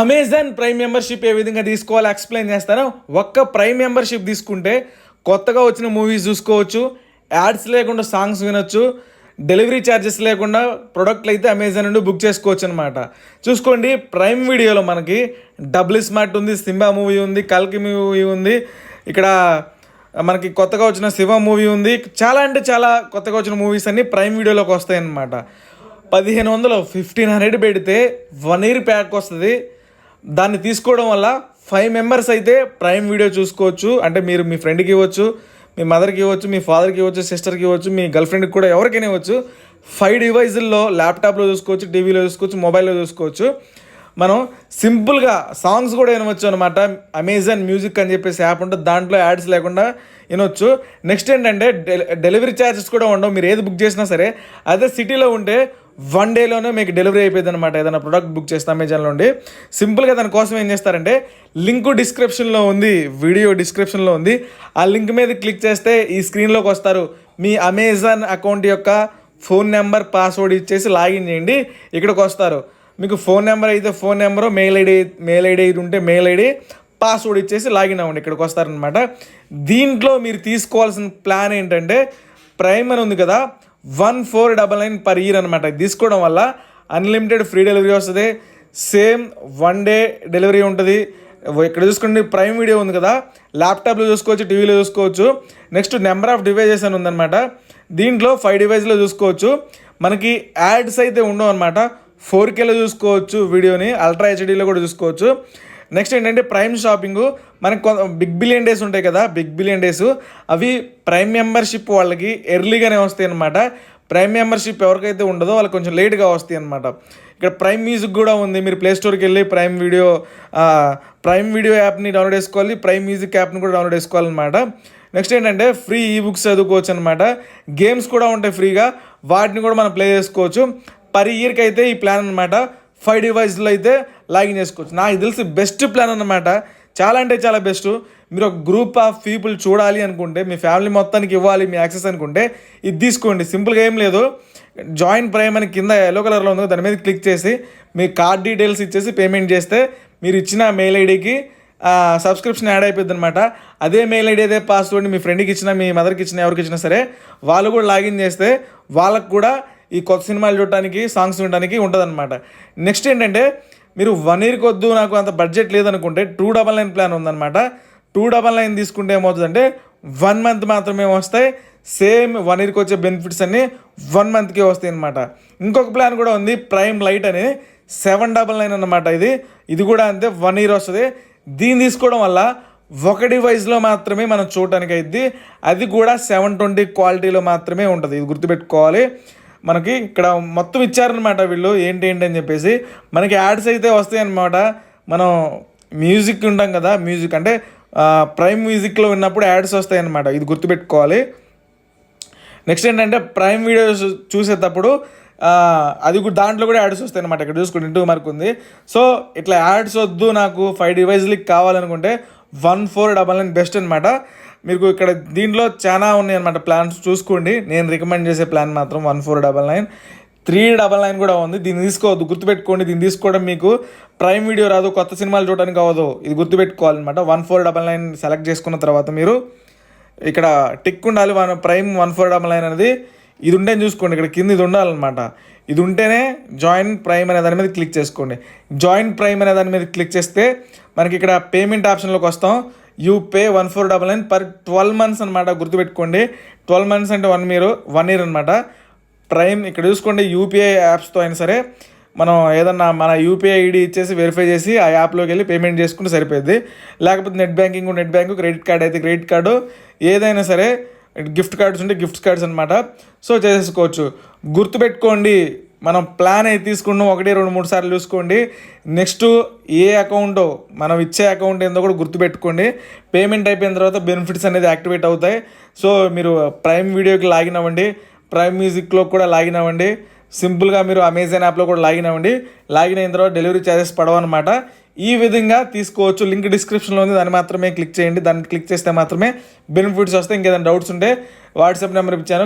Amazon prime membership ఏ విధంగా తీసుకోవాలో explain చేస్తాను. ఒక్క ప్రైమ్ మెంబర్షిప్ తీసుకుంటే కొత్తగా వచ్చిన మూవీస్ చూసుకోవచ్చు యాడ్స్ లేకుండా సాంగ్స్ వినొచ్చు డెలివరీ ఛార్జెస్ లేకుండా ప్రొడక్ట్లు అయితే అమెజాన్ నుండి బుక్ చేసుకోవచ్చు అనమాట చూసుకోండి ప్రైమ్ వీడియోలో మనకి డబుల్ స్మార్ట్ ఉంది సింబా మూవీ ఉంది కల్కి మూవీ ఉంది ఇక్కడ మనకి కొత్తగా వచ్చిన శివ మూవీ ఉంది. చాలా అంటే చాలా కొత్తగా వచ్చిన మూవీస్ అన్నీ ప్రైమ్ వీడియోలోకి వస్తాయి అన్నమాట పదిహేను వందలు ఫిఫ్టీన్ హండ్రెడ్ పెడితే వన్ ఇయర్ ప్యాక్ వస్తుంది. దాన్ని తీసుకోవడం వల్ల ఫైవ్ మెంబర్స్ అయితే ప్రైమ్ వీడియో చూసుకోవచ్చు. అంటే మీరు మీ ఫ్రెండ్కి ఇవ్వచ్చు మీ మదర్కి ఇవ్వచ్చు మీ ఫాదర్కి ఇవ్వచ్చు సిస్టర్కి ఇవ్వచ్చు మీ గర్ల్ ఫ్రెండ్కి కూడా ఎవరికైనా ఇవ్వచ్చు. ఫైవ్ డివైజుల్లో ల్యాప్టాప్లో చూసుకోవచ్చు టీవీలో చూసుకోవచ్చు మొబైల్లో చూసుకోవచ్చు. మనం సింపుల్గా సాంగ్స్ కూడా వినవచ్చు అనమాట అమెజాన్ మ్యూజిక్ అని చెప్పేసి యాప్ ఉంటుంది దాంట్లో యాడ్స్ లేకుండా వినొచ్చు. నెక్స్ట్ ఏంటంటే డెలి డెలివరీ ఛార్జెస్ కూడా ఉండవు. మీరు ఏది బుక్ చేసినా సరే అదే సిటీలో ఉంటే వన్ డేలోనే మీకు డెలివరీ అయిపోయింది అనమాట ఏదైనా ప్రొడక్ట్ బుక్ చేస్తే అమెజాన్లో ఉండి. సింపుల్గా దానికోసం ఏం చేస్తారంటే లింక్ డిస్క్రిప్షన్లో ఉంది వీడియో డిస్క్రిప్షన్లో ఉంది. ఆ లింక్ మీద క్లిక్ చేస్తే ఈ స్క్రీన్లోకి వస్తారు. మీ అమెజాన్ అకౌంట్ యొక్క ఫోన్ నెంబర్ పాస్వర్డ్ ఇచ్చేసి లాగిన్ చేయండి. ఇక్కడికి వస్తారు. మీకు ఫోన్ నెంబర్ అయితే phone number mail ID mail ID ఉంటే మెయిల్ ఐడి పాస్వర్డ్ ఇచ్చేసి లాగిన్ అవ్వండి. ఇక్కడికి వస్తారనమాట దీంట్లో మీరు తీసుకోవాల్సిన ప్లాన్ ఏంటంటే ప్రైమ్ అని ఉంది కదా one four double nine per year అనమాట ఇది తీసుకోవడం వల్ల అన్లిమిటెడ్ ఫ్రీ డెలివరీ వస్తుంది. సేమ్ వన్ డే డెలివరీ ఉంటుంది. ఇక్కడ చూసుకోండి ప్రైమ్ వీడియో ఉంది కదా. ల్యాప్టాప్లో చూసుకోవచ్చు టీవీలో చూసుకోవచ్చు. నెక్స్ట్ నెంబర్ ఆఫ్ డివైజెస్ అని ఉందన్నమాట. దీంట్లో ఫైవ్ డివైజ్లో చూసుకోవచ్చు. మనకి యాడ్స్ అయితే ఉండవు అనమాట ఫోర్ కేలో చూసుకోవచ్చు వీడియోని అల్ట్రా హెచ్డీలో కూడా చూసుకోవచ్చు. నెక్స్ట్ ఏంటంటే ప్రైమ్ షాపింగ్ మనకి కొ- బిగ్ బిలియన్ డేస్ ఉంటాయి కదా బిగ్ బిలియన్ డేస్ అవి ప్రైమ్ మెంబర్షిప్ వాళ్ళకి ఎర్లీగానే వస్తాయి అనమాట ప్రైమ్ మెంబర్షిప్ ఎవరికైతే ఉండదో వాళ్ళకి కొంచెం లేట్గా వస్తాయి అనమాట ఇక్కడ ప్రైమ్ మ్యూజిక్ కూడా ఉంది. మీరు ప్లే స్టోర్కి వెళ్ళి ప్రైమ్ వీడియో ప్రైమ్ వీడియో యాప్ని డౌన్లోడ్ చేసుకోవాలి. ప్రైమ్ మ్యూజిక్ యాప్ని కూడా డౌన్లోడ్ చేసుకోవాలన్నమాట. నెక్స్ట్ ఏంటంటే ఫ్రీ ఈ బుక్స్ చదువుకోవచ్చు అనమాట గేమ్స్ కూడా ఉంటాయి ఫ్రీగా వాటిని కూడా మనం ప్లే చేసుకోవచ్చు. పర్ ఇయర్కి అయితే ఈ ప్లాన్ అనమాట ఫైవ్ డివైస్లో అయితే లాగిన్ చేసుకోవచ్చు. నాకు తెలిసి బెస్ట్ ప్లాన్ అనమాట చాలా అంటే చాలా బెస్ట్. మీరు ఒక గ్రూప్ ఆఫ్ పీపుల్ చూడాలి అనుకుంటే మీ ఫ్యామిలీ మొత్తానికి ఇవ్వాలి మీ యాక్సెస్ అనుకుంటే ఇది తీసుకోండి. సింపుల్గా ఏం లేదు. జాయిన్ ప్రైమ్ అని కింద ఎల్లో కలర్లో ఉందో దాని మీద క్లిక్ చేసి మీ కార్డ్ డీటెయిల్స్ ఇచ్చేసి పేమెంట్ చేస్తే మీరు ఇచ్చిన మెయిల్ ఐడికి సబ్స్క్రిప్షన్ యాడ్ అయిపోద్ది అనమాట అదే మెయిల్ ఐడి అదే పాస్వర్డ్ మీ ఫ్రెండ్కి ఇచ్చిన మీ మదర్కి ఇచ్చిన ఎవరికి ఇచ్చినా సరే వాళ్ళు కూడా లాగిన్ చేస్తే వాళ్ళకు కూడా ఈ కొత్త సినిమాలు చూడటానికి సాంగ్స్ వినడానికి ఉంటుందన్నమాట. నెక్స్ట్ ఏంటంటే మీరు వన్ ఇయర్కి వద్దు నాకు అంత బడ్జెట్ లేదనుకుంటే టూ డబల్ నైన్ ప్లాన్ ఉందన్నమాట. టూ డబల్ నైన్ తీసుకుంటే ఏమవుతుందంటే వన్ మంత్ మాత్రమే వస్తాయి. సేమ్ వన్ ఇయర్కి వచ్చే బెనిఫిట్స్ అన్నీ వన్ మంత్కే వస్తాయి అనమాట ఇంకొక ప్లాన్ కూడా ఉంది ప్రైమ్ లైట్ అని. సెవెన్ డబల్ నైన్ అనమాట ఇది. ఇది కూడా అంతే వన్ ఇయర్ వస్తుంది. దీన్ని తీసుకోవడం వల్ల ఒక డివైస్లో మాత్రమే మనం చూడటానికి అయింది అది కూడా సెవెన్ ట్వంటీ క్వాలిటీలో మాత్రమే ఉంటుంది. ఇది గుర్తుపెట్టుకోవాలి. మనకి ఇక్కడ మొత్తం ఇచ్చారనమాట వీళ్ళు ఏంటి ఏంటి అని చెప్పేసి. మనకి యాడ్స్ అయితే వస్తాయి అన్నమాట మనం మ్యూజిక్ ఉంటాం కదా మ్యూజిక్ అంటే ప్రైమ్ మ్యూజిక్లో ఉన్నప్పుడు యాడ్స్ వస్తాయి అన్నమాట ఇది గుర్తుపెట్టుకోవాలి. నెక్స్ట్ ఏంటంటే ప్రైమ్ వీడియోస్ చూసేటప్పుడు అది కూడా దాంట్లో కూడా యాడ్స్ వస్తాయి అనమాట ఇక్కడ చూసుకుంటే ఇంటూ మార్క్ ఉంది సో ఇట్లా యాడ్స్ వద్దు నాకు ఫైవ్ డివైజ్లకి కావాలనుకుంటే one four double nine best అనమాట మీకు ఇక్కడ దీంట్లో చాలా ఉన్నాయి అనమాట ప్లాన్స్ చూసుకోండి. నేను రికమెండ్ చేసే ప్లాన్ మాత్రం one four double nine three double nine కూడా ఉంది. దీన్ని తీసుకోవద్దు. గుర్తుపెట్టుకోండి. దీన్ని తీసుకోవడం మీకు ప్రైమ్ వీడియో రాదు. కొత్త సినిమాలు చూడడానికి అవ్వదు. ఇది గుర్తుపెట్టుకోవాలన్నమాట. One four double nine select చేసుకున్న తర్వాత మీరు ఇక్కడ టిక్ ఉండాలి. One prime one four double nine అనేది ఇది ఉంటే చూసుకోండి. ఇక్కడ కింద ఇది ఉండాలన్నమాట. ఇది ఉంటేనే జాయిన్ ప్రైమ్ అనే దాని మీద క్లిక్ చేసుకోండి. జాయిన్ ప్రైమ్ అనే దాని మీద క్లిక్ చేస్తే మనకి ఇక్కడ పేమెంట్ ఆప్షన్లోకి వస్తాం. You pay one four double nine per twelve months అనమాట గుర్తుపెట్టుకోండి. ట్వెల్వ్ మంత్స్ అంటే వన్ ఇయర్ వన్ ఇయర్ అనమాట ప్రైమ్ ఇక్కడ చూసుకోండి యూపీఐ యాప్స్తో అయినా సరే మనం ఏదన్నా మన యూపీఐ ఐడి ఇచ్చేసి వెరిఫై చేసి ఆ యాప్లోకి వెళ్ళి పేమెంట్ చేసుకుంటే సరిపోద్ది లేకపోతే net banking net bank credit card అయితే క్రెడిట్ కార్డు ఏదైనా సరే గిఫ్ట్ కార్డ్స్ ఉంటే గిఫ్ట్ కార్డ్స్ అనమాట సో చేసేసుకోవచ్చు. గుర్తుపెట్టుకోండి మనం ప్లాన్ అయితే తీసుకున్నాం ఒకటి రెండు మూడు సార్లు చూసుకోండి. నెక్స్ట్ ఏ అకౌంట్ మనం ఇచ్చే అకౌంట్ ఏందో కూడా గుర్తుపెట్టుకోండి. పేమెంట్ అయిపోయిన తర్వాత బెనిఫిట్స్ అనేది యాక్టివేట్ అవుతాయి. సో మీరు ప్రైమ్ వీడియోకి లాగిన్ అవ్వండి. ప్రైమ్ మ్యూజిక్లో కూడా లాగిన్ అవ్వండి. సింపుల్గా మీరు అమెజాన్ యాప్లో కూడా లాగిన్ అవ్వండి. లాగిన్ అయిన తర్వాత డెలివరీ ఛార్జెస్ పడవన్నమాట ఈ విధంగా తీసుకోవచ్చు. లింక్ డిస్క్రిప్షన్లో ఉంది. దాన్ని మాత్రమే క్లిక్ చేయండి. దాన్ని క్లిక్ చేస్తే మాత్రమే బెనిఫిట్స్ వస్తే ఇంకేదైనా డౌట్స్ ఉంటే వాట్సాప్ నెంబర్ ఇచ్చాను.